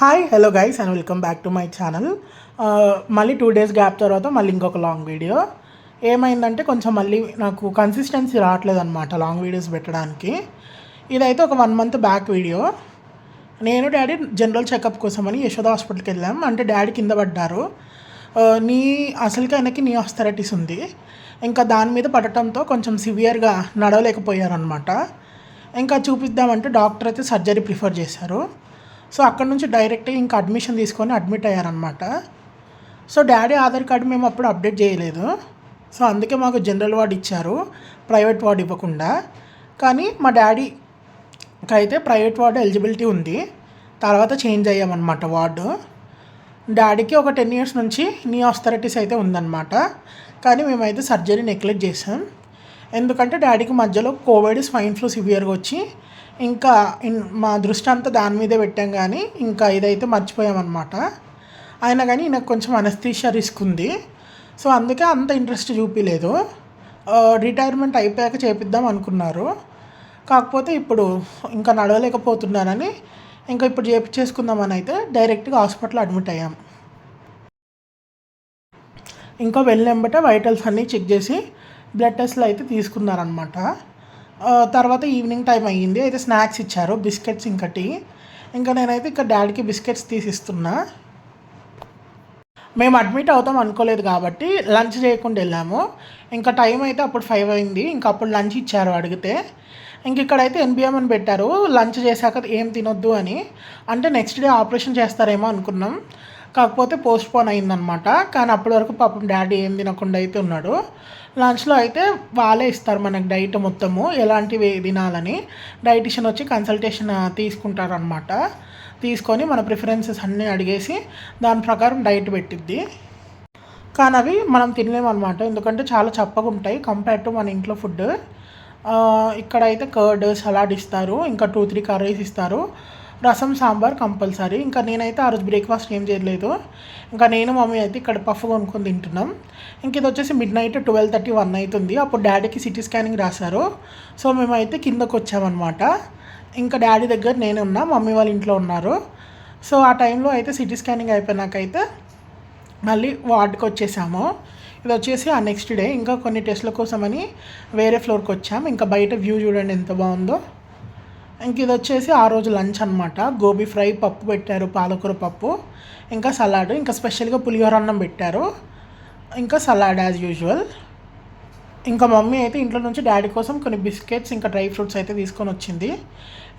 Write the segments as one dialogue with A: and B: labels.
A: Hi hello guys and welcome back to my channel మళ్ళీ two days gap తర్వాత మళ్ళీ ఇంకొక లాంగ్ వీడియో ఏమైందంటే కొంచెం మళ్ళీ నాకు కన్సిస్టెన్సీ రావట్లేదు అనమాట లాంగ్ వీడియోస్ పెట్టడానికి. ఇదైతే ఒక వన్ మంత్ బ్యాక్ వీడియో నేను డాడీ జనరల్ చెకప్ కోసమని యశోద హాస్పిటల్కి వెళ్ళాం. అంటే డాడీ కింద పడ్డారు. Uh, నీ అసలుకి ఆయనకి నీ ఆస్థరటీస్ ఉంది. ఇంకా దాని మీద పడటంతో కొంచెం సివియర్గా నడవలేకపోయారనమాట ఇంకా చూపిద్దామంటే డాక్టర్ అయితే సర్జరీ ప్రిఫర్ చేశారు. సో అక్కడ నుంచి డైరెక్ట్గా ఇంకా అడ్మిషన్ తీసుకొని అడ్మిట్ అయ్యారనమాట సో డాడీ ఆధార్ కార్డు మేము అప్పుడు అప్డేట్ చేయలేదు. సో అందుకే మాకు జనరల్ వార్డ్ ఇచ్చారు ప్రైవేట్ వార్డ్ ఇవ్వకుండా. కానీ మా డాడీకి అయితే ప్రైవేట్ వార్డు ఎలిజిబిలిటీ ఉంది. తర్వాత చేంజ్ అయ్యామన్నమాట వార్డు. డాడీకి ఒక టెన్ ఇయర్స్ నుంచి నీ ఆస్థరిటీస్ అయితే ఉందన్నమాట. కానీ మేమైతే సర్జరీ నెగ్లెక్ట్ చేసాం. ఎందుకంటే డాడీకి మధ్యలో కోవిడ్ స్వైన్ ఫ్లూ సివియర్గా వచ్చి ఇంకా మా దృష్టి అంతా దాని మీదే పెట్టాం కానీ ఇంకా ఇదైతే మర్చిపోయామన్నమాట. అయినా కానీ నాకు కొంచెం అనస్థీషియా రిస్క్ ఉంది. సో అందుకే అంత ఇంట్రెస్ట్ చూపించలేదు రిటైర్మెంట్ అయిపోయాక చేపిద్దాం అనుకున్నారు. కాకపోతే ఇప్పుడు ఇంకా నడవలేకపోతున్నానని ఇంకా ఇప్పుడు చేపించేసుకుందామని అయితే డైరెక్ట్గా హాస్పిటల్ అడ్మిట్ అయ్యాం. ఇంకా వెళ్ళినంబట వైటల్స్ అన్నీ చెక్ చేసి బ్లడ్ టెస్ట్లు అయితే తీసుకున్నారనమాట తర్వాత ఈవినింగ్ టైం అయ్యింది. అయితే స్నాక్స్ ఇచ్చారు బిస్కెట్స్ ఇంకా టీ. ఇంకా నేనైతే ఇక్కడ డాడీకి బిస్కెట్స్ తీసిస్తున్నా. మేము అడ్మిట్ అవుతాం అనుకోలేదు కాబట్టి లంచ్ చేయకుండా వెళ్ళాము. ఇంకా టైం అయితే అప్పుడు ఫైవ్ అయింది. ఇంకా అప్పుడు లంచ్ ఇచ్చారు అడిగితే. ఇంక ఇక్కడైతే ఎన్బిఎం అని పెట్టారు. లంచ్ చేశాక ఏం తినొద్దు అని. అంటే నెక్స్ట్ డే ఆపరేషన్ చేస్తారేమో అనుకున్నాం. కాకపోతే పోస్ట్ పోన్ అయిందనమాట. కానీ అప్పటి వరకు పాపం డాడీ ఏం తినకుండా అయితే ఉన్నాడు. లంచ్లో అయితే వాళ్ళే ఇస్తారు మనకు డైట్ మొత్తము ఎలాంటివి తినాలని. డైటిషియన్ వచ్చి కన్సల్టేషన్ తీసుకుంటారనమాట. తీసుకొని మన ప్రిఫరెన్సెస్ అన్నీ అడిగేసి దాని ప్రకారం డైట్ పెట్టిద్ది. కానీ అవి మనం తినలేమన్నమాట ఎందుకంటే చాలా చప్పగా ఉంటాయి కంపేర్ టు మన ఇంట్లో ఫుడ్. ఇక్కడైతే కర్డ్ సలాడ్ ఇస్తారు. ఇంకా టూ త్రీ కర్రీస్ ఇస్తారు. రసం సాంబార్ కంపల్సరీ. ఇంకా నేనైతే ఆ రోజు బ్రేక్ఫాస్ట్ ఏం చేయలేదు. ఇంకా నేను మమ్మీ అయితే ఇక్కడ పఫ్ కొనుక్కొని తింటున్నాం. ఇంక ఇది వచ్చేసి midnight twelve thirty one అవుతుంది. అప్పుడు డాడీకి సిటీ స్కానింగ్ రాశారు. సో మేమైతే కిందకు వచ్చామన్నమాట. ఇంకా డాడీ దగ్గర నేను ఉన్నా మమ్మీ వాళ్ళ ఇంట్లో ఉన్నారు. సో ఆ టైంలో అయితే సిటీ స్కానింగ్ అయిపోయినాకైతే మళ్ళీ వార్డుకి వచ్చేసాము. ఇది వచ్చేసి ఆ నెక్స్ట్ డే ఇంకా కొన్ని టెస్ట్ల కోసమని వేరే ఫ్లోర్కి వచ్చాము ఇంకా బయట వ్యూ చూడండి ఎంత బాగుందో. ఇంక ఇది వచ్చేసి ఆ రోజు లంచ్ అనమాట గోబీ ఫ్రై పప్పు పెట్టారు పాలకూర పప్పు ఇంకా సలాడ్ ఇంకా స్పెషల్గా పులిహోర అన్నం పెట్టారు. ఇంకా సలాడ్ యాజ్ యూజువల్ ఇంకా మమ్మీ అయితే ఇంట్లో నుంచి డాడీ కోసం కొన్ని బిస్కెట్స్ ఇంకా డ్రై ఫ్రూట్స్ అయితే తీసుకొని వచ్చింది.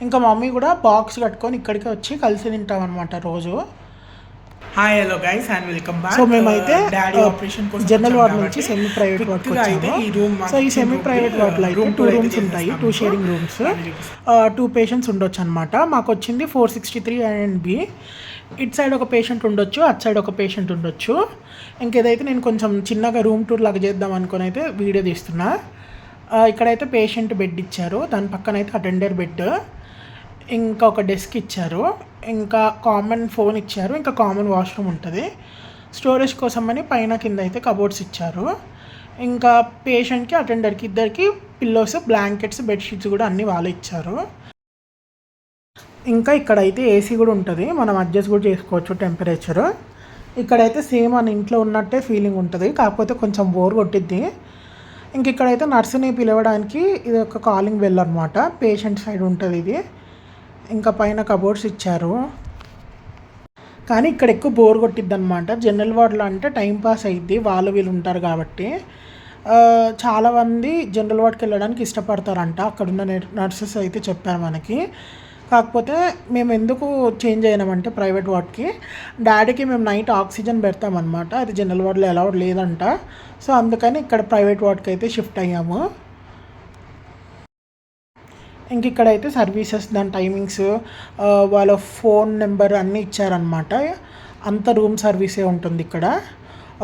A: ఇంకా మమ్మీ కూడా బాక్స్ కట్టుకొని ఇక్కడికి వచ్చి కలిసి తింటాం అనమాట రోజు.
B: Hi hello guys and welcome back
A: so మేమైతే
B: డాడీ
A: uh,
B: ఆపరేషన్ కోసం
A: జనరల్ వార్డ్ నుంచి సెమీ ప్రైవేట్ వచ్చాము.
B: రూమ్
A: సో ఈ సెమీ ప్రైవేట్ వార్డ్లో అయితే టూ రూమ్స్ ఉంటాయి. Two sharing rooms two patients ఉండొచ్చు అనమాట మాకు వచ్చింది four sixty three and B it side ఒక పేషెంట్ ఉండొచ్చు అట్ సైడ్ ఒక పేషెంట్ ఉండొచ్చు. ఇంకేదైతే నేను కొంచెం చిన్నగా రూమ్ టూర్ లాగా చేద్దాం అనుకుని అయితే వీడియో తీస్తున్నా. ఆ, ఇక్కడైతే పేషెంట్ బెడ్ ఇచ్చారు. దాని పక్కన అయితే అటెండర్ బెడ్ ఇంకా ఒక డెస్క్ ఇచ్చారు. ఇంకా కామన్ ఫోన్ ఇచ్చారు. ఇంకా కామన్ వాష్రూమ్ ఉంటుంది. స్టోరేజ్ కోసం అని పైన కింద అయితే కబోర్డ్స్ ఇచ్చారు. ఇంకా పేషెంట్కి అటెండర్కి ఇద్దరికి పిల్లోస్ బ్లాంకెట్స్ బెడ్షీట్స్ కూడా అన్నీ వాళ్ళు ఇచ్చారు. ఇంకా ఇక్కడైతే ఏసీ కూడా ఉంటుంది. మనం అడ్జస్ట్ కూడా చేసుకోవచ్చు టెంపరేచర్ ఇక్కడైతే సేమ్ మన ఇంట్లో ఉన్నట్టే ఫీలింగ్ ఉంటుంది. కాకపోతే కొంచెం బోర్ కొట్టిద్ది. ఇంక ఇక్కడైతే నర్సుని పిలవడానికి ఇది ఒక కాలింగ్ బెల్ అనమాట పేషెంట్ సైడ్ ఉంటుంది ఇది. ఇంకా పైన కబోర్డ్స్ ఇచ్చారు. కానీ ఇక్కడ ఎక్కువ బోర్ కొట్టిద్ది అనమాట జనరల్ వార్డులో అంటే టైం పాస్ అయ్యిద్ది వాళ్ళు వీళ్ళు ఉంటారు కాబట్టి. చాలామంది జనరల్ వార్డ్కి వెళ్ళడానికి ఇష్టపడతారంట. అక్కడున్న నర్సెస్ అయితే చెప్పారు మనకి. కాకపోతే మేము ఎందుకు చేంజ్ అయినామంటే ప్రైవేట్ వార్డ్కి డాడీకి మేము నైట్ ఆక్సిజన్ పెడతామన్నమాట. అది జనరల్ వార్డ్లో అలౌడ్ లేదంట. సో అందుకని ఇక్కడ ప్రైవేట్ వార్డ్కి అయితే షిఫ్ట్ అయ్యాము. ఇంక ఇక్కడైతే సర్వీసెస్ దాని టైమింగ్స్ వాళ్ళ ఫోన్ నెంబర్ అన్నీ ఇచ్చారనమాట అంత రూమ్ సర్వీసే ఉంటుంది ఇక్కడ.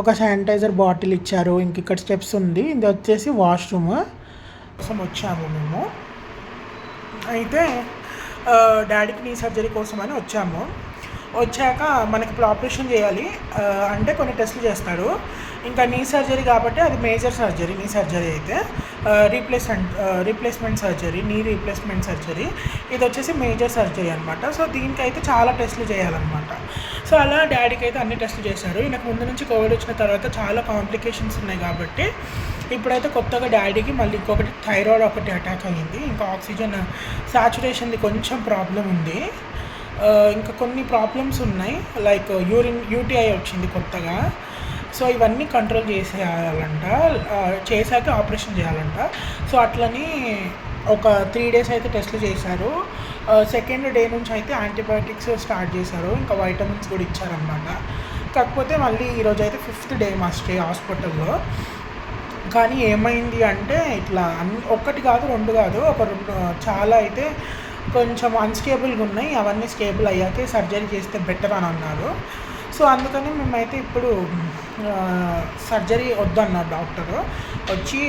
A: ఒక శానిటైజర్ బాటిల్ ఇచ్చారు ఇంక ఇక్కడ స్టెప్స్ ఉంది. ఇది వచ్చేసి వాష్రూమ్. కోసం వచ్చాము మేము. అయితే డాడీకి నీ సర్జరీ కోసం అని వచ్చాము. వచ్చాక మనకి ఇప్పుడు ఆపరేషన్ చేయాలి. అంటే కొన్ని టెస్టులు చేస్తాడు. ఇంకా నీ సర్జరీ కాబట్టి అది మేజర్ సర్జరీ నీ సర్జరీ అయితే. Replacement replacement surgery knee replacement surgery ఇది వచ్చేసి మేజర్ సర్జరీ అనమాట సో దీనికైతే చాలా టెస్టులు చేయాలన్నమాట. సో అలా డాడీకి అయితే అన్ని టెస్టులు చేశారు. ఈయనకు ముందు నుంచి కోవిడ్ వచ్చిన తర్వాత చాలా కాంప్లికేషన్స్ ఉన్నాయి కాబట్టి ఇప్పుడైతే కొత్తగా డాడీకి మళ్ళీ ఇంకొకటి థైరాయిడ్ ఒకటి అటాక్ అయ్యింది ఇంకా ఆక్సిజన్ సాచురేషన్ది కొంచెం ప్రాబ్లం ఉంది. ఇంకా కొన్ని ప్రాబ్లమ్స్ ఉన్నాయి. లైక్ యూరిన్ యూటీఐ వచ్చింది కొత్తగా. సో ఇవన్నీ కంట్రోల్ చేసేయాలంట. చేశాక ఆపరేషన్ చేయాలంట. సో అట్లని ఒక త్రీ డేస్ అయితే టెస్ట్లు చేశారు. సెకండ్ డే నుంచి అయితే యాంటీబయాటిక్స్ స్టార్ట్ చేశారు. ఇంకా వైటమిన్స్ కూడా ఇచ్చారనమాట కాకపోతే మళ్ళీ ఈరోజు అయితే ఫిఫ్త్ డే మా స్టే హాస్పిటల్లో. కానీ ఏమైంది అంటే ఇట్లా అన్ని ఒక్కటి కాదు రెండు కాదు ఒక రెండు చాలా అయితే కొంచెం అన్స్టేబుల్గా ఉన్నాయి. అవన్నీ స్టేబుల్ అయ్యాకే సర్జరీ చేస్తే బెటర్ అని అన్నారు. సో అందుకని మేమైతే ఇప్పుడు సర్జరీ వద్దన్నారు డాక్టరు వచ్చి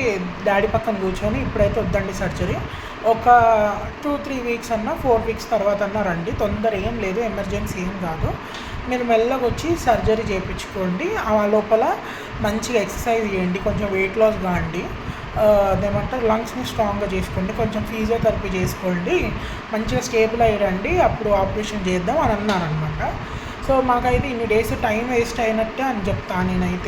A: డాడీ పక్కన కూర్చొని ఇప్పుడైతే వద్దండి సర్జరీ ఒక టూ త్రీ వీక్స్ అన్నా ఫోర్ వీక్స్ తర్వాత అన్నా రండి. తొందర ఏం లేదు ఎమర్జెన్సీ ఏం కాదు. మీరు మెల్లగా వచ్చి సర్జరీ చేయించుకోండి. ఆ లోపల మంచిగా ఎక్సర్సైజ్ చేయండి. కొంచెం వెయిట్ లాస్ కాండి. అదేమంటారు లంగ్స్ని స్ట్రాంగ్గా చేసుకోండి కొంచెం ఫిజియోథెరపీ చేసుకోండి మంచిగా స్టేబుల్ అయ్యారండి అప్పుడు ఆపరేషన్ చేద్దాం అని అన్నారనమాట సో మాకైతే ఇన్ని డేస్ టైం వేస్ట్ అయినట్టే అని చెప్తాను నేనైతే.